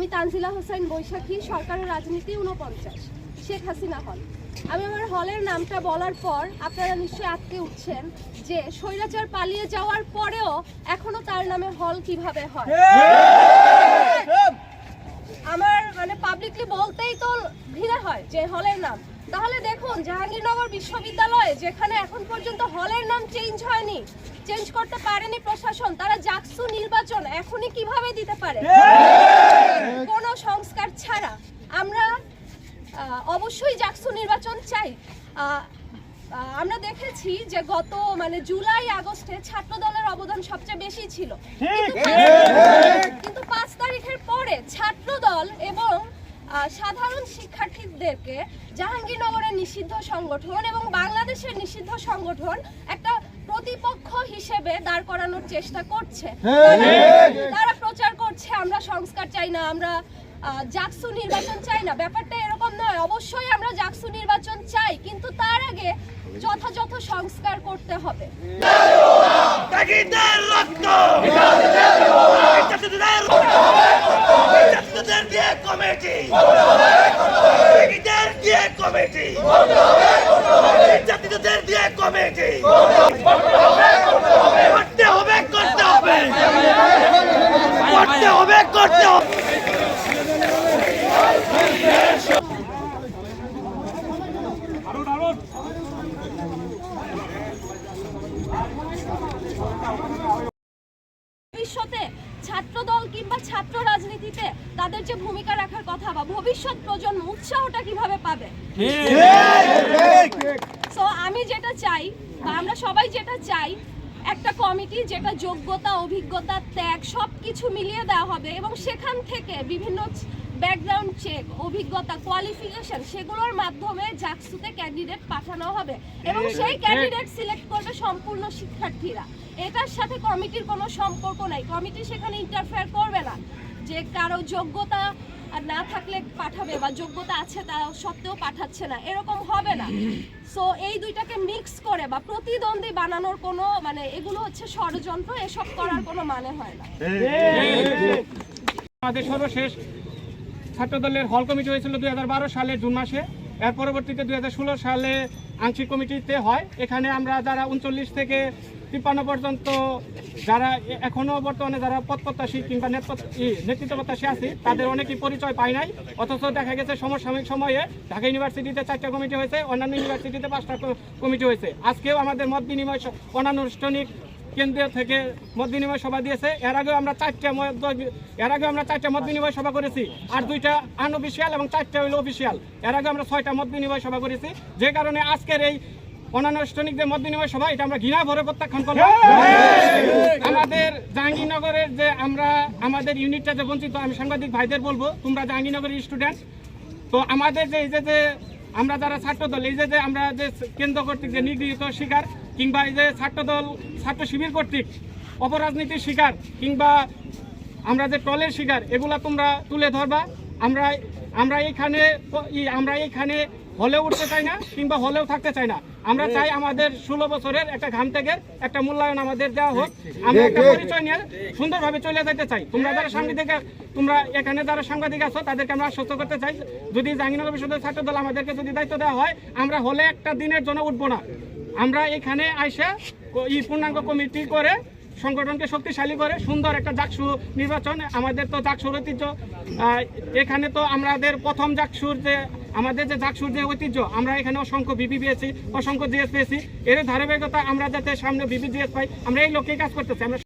আমি তানজিলা হোসেন বৈশাখী, সরকারের রাজনীতি উনপঞ্চাশ শেখ হাসিনা হল। আমি আমার হলের নামটা বলার পর আপনারা নিশ্চয়ই আটকে উঠছেন যে স্বৈরাচার পালিয়ে যাওয়ার পরেও এখনও তার নামে হল কীভাবে হয়? আমার মানে পাবলিকলি বলতেই তো ঘৃণা হয় যে হলের নাম। তাহলে দেখুন, জাহাঙ্গীরনগর বিশ্ববিদ্যালয়ে যেখানে এখন পর্যন্ত হলের নাম চেঞ্জ হয়নি চেঞ্জ করতে পারেনি প্রশাসন তারা জাকসু নির্বাচন এখনই কীভাবে দিতে পারে? কোনো সংস্কার ছাড়া। আমরা অবশ্যই জাকসু নির্বাচন চাই। আমরা দেখেছি যে গত মানে জুলাই আগস্টে ছাত্র দলের অবদান সবচেয়ে বেশি ছিল। কিন্তু পাঁচ- তারিখের পরে ছাত্র দল এবং সাধারণ শিক্ষার্থীদেরকে জাহাঙ্গীরনগরের নিষিদ্ধ সংগঠন এবং বাংলাদেশের নিষিদ্ধ সংগঠন একটা প্রতিপক্ষ হিসেবে দাঁড় করানোর চেষ্টা করছে। তারা প্রচার করছে আমরা সংস্কার চাই না আমরা জাকসু নির্বাচন চাই না। ব্যাপারটা এরকম নয় অবশ্যই আমরা জাকসু নির্বাচন চাই কিন্তু তার আগে যথাযথ সংস্কার করতে হবে। কমিটি কমিটি জাতিদের দিয়ে কমিটি। করতে হবে করতে হবে। করতে হবে করতে হবে। ভবিষ্যতে ছাত্র দল কিংবা ছাত্র রাজনীতিতে তাদের যে ভূমিকা রাখার কথা বা ভবিষ্যৎ প্রজন্ম উৎসাহটা কীভাবে পাবে? সো আমি যেটা চাই বা আমরা সবাই যেটা চাই একটা কমিটি যেটা যোগ্যতা অভিজ্ঞতা ত্যাগ সব কিছু মিলিয়ে দেওয়া হবে এবং সেখান থেকে বিভিন্ন ব্যাকগ্রাউন্ড চেক অভিজ্ঞতা কোয়ালিফিকেশন সেগুলোর মাধ্যমে জাকসুতে ক্যান্ডিডেট পাঠানো হবে এবং সেই ক্যান্ডিডেট সিলেক্ট করবে সম্পূর্ণ শিক্ষার্থীরা। এটার সাথে কমিটির কোনো সম্পর্ক নাই। কমিটি সেখানে ইন্টারফেয়ার করবে না। যে কারও যোগ্যতা আর না থাকলে পাঠাবে বা যোগ্যতা আছে তা সত্ত্বেও পাঠাচ্ছে না। এরকম হবে না। সো এই দুইটাকে মিক্স করে বা প্রতিদ্বন্দ্বী বানানোর কোনো মানে এগুলো হচ্ছে ষড়যন্ত্র, এসব করার কোনো মানে হয় না। আমাদের সর্বশেষ ছাত্রদলের হল কমিটি হয়েছিল দুই হাজার বারো সালের জুন মাসে। এর পরবর্তীতে দু হাজার ষোলো সালে আংশিক কমিটিতে হয়। এখানে আমরা যারা উনচল্লিশ থেকে তিপ্পান্ন পর্যন্ত যারা এ- এখনও বর্তমানে যারা পদপ্রত্যাশী কিংবা নেতৃত্ব প্রত্যাশী আছি, তাদের অনেকেই পরিচয় পায় নাই। অথচ দেখা গেছে সমসাময়িক সময়ে ঢাকা ইউনিভার্সিটিতে চারটা কমিটি হয়েছে, অন্যান্য ইউনিভার্সিটিতে পাঁচটা কমিটি হয়েছে। আজকেও আমাদের মত বিনিময় অনানুষ্ঠানিক কেন্দ্র থেকে মত বিনিময় সভা দিয়েছে। এর আগেও আমরা চারটা এর আগে আমরা চারটা মত বিনিময় সভা করেছি আর দুইটা আনঅফিসিয়াল এবং চারটা হইল অফিসিয়াল এর আগে আমরা ছয়টা মত বিনিময় সভা করেছি। যে কারণে আজকের এই অনানুষ্ঠানিক যে মত বিনিময় সভা, এটা আমরা ঘৃণা ভরে প্রত্যাখ্যান করলাম। আমাদের জাহাঙ্গীরনগরের যে আমরা, আমাদের ইউনিটটা যে বঞ্চিত, আমি সাংবাদিক ভাইদের বলব, তোমরা জাহাঙ্গীরনগরের স্টুডেন্ট তো আমাদের যে, এই যে আমরা যারা ছাত্রদল, এই যে আমরা যে কেন্দ্র কর্তৃক যে নিগৃহীত শিকার কিংবা এই যে ছাত্রদল, ছাত্র শিবির কর্তৃক অপরাজনীতির শিকার কিংবা আমরা যে টলের শিকার, এগুলা তোমরা তুলে ধরবা। আমরা আমরা এইখানে আমরা এইখানে হলেও উঠতে চাই না কিংবা হলেও থাকতে চাই না। আমরা চাই আমাদের ষোলো বছরের একটা ঘাম থেকে একটা মূল্যায়ন আমাদের দেওয়া হোক। আমরা একটা পরিচয় নিয়ে সুন্দরভাবে চলে যেতে চাই। তোমরা যারা সাংবাদিক, তোমরা এখানে যারা সাংবাদিক আছো, তাদেরকে আমরা আশ্বস্ত করতে চাই। যদি জাহাঙ্গীরনগর ছাত্র দল আমাদেরকে যদি দায়িত্ব দেওয়া হয়, আমরা হলে একটা দিনের জন্য উঠবো না। আমরা এখানে আইসে এই পূর্ণাঙ্গ কমিটি করে সংগঠনকে শক্তিশালী করে সুন্দর একটা জাকসু নির্বাচন, আমাদের তো জাকসুর ঐতিহ্য। এখানে তো আমাদের প্রথম জাকসুর যে, আমাদের যে জাকসুর যে ঐতিহ্য, আমরা এখানে অসংখ্য বিবি পেয়েছি, অসংখ্য জিএস পেয়েছি। এর ধারাবাহিকতা আমরা যাতে সামনে বিবি জিএস পাই, আমরা এই লক্ষ্যেই কাজ করতেছি। আমরা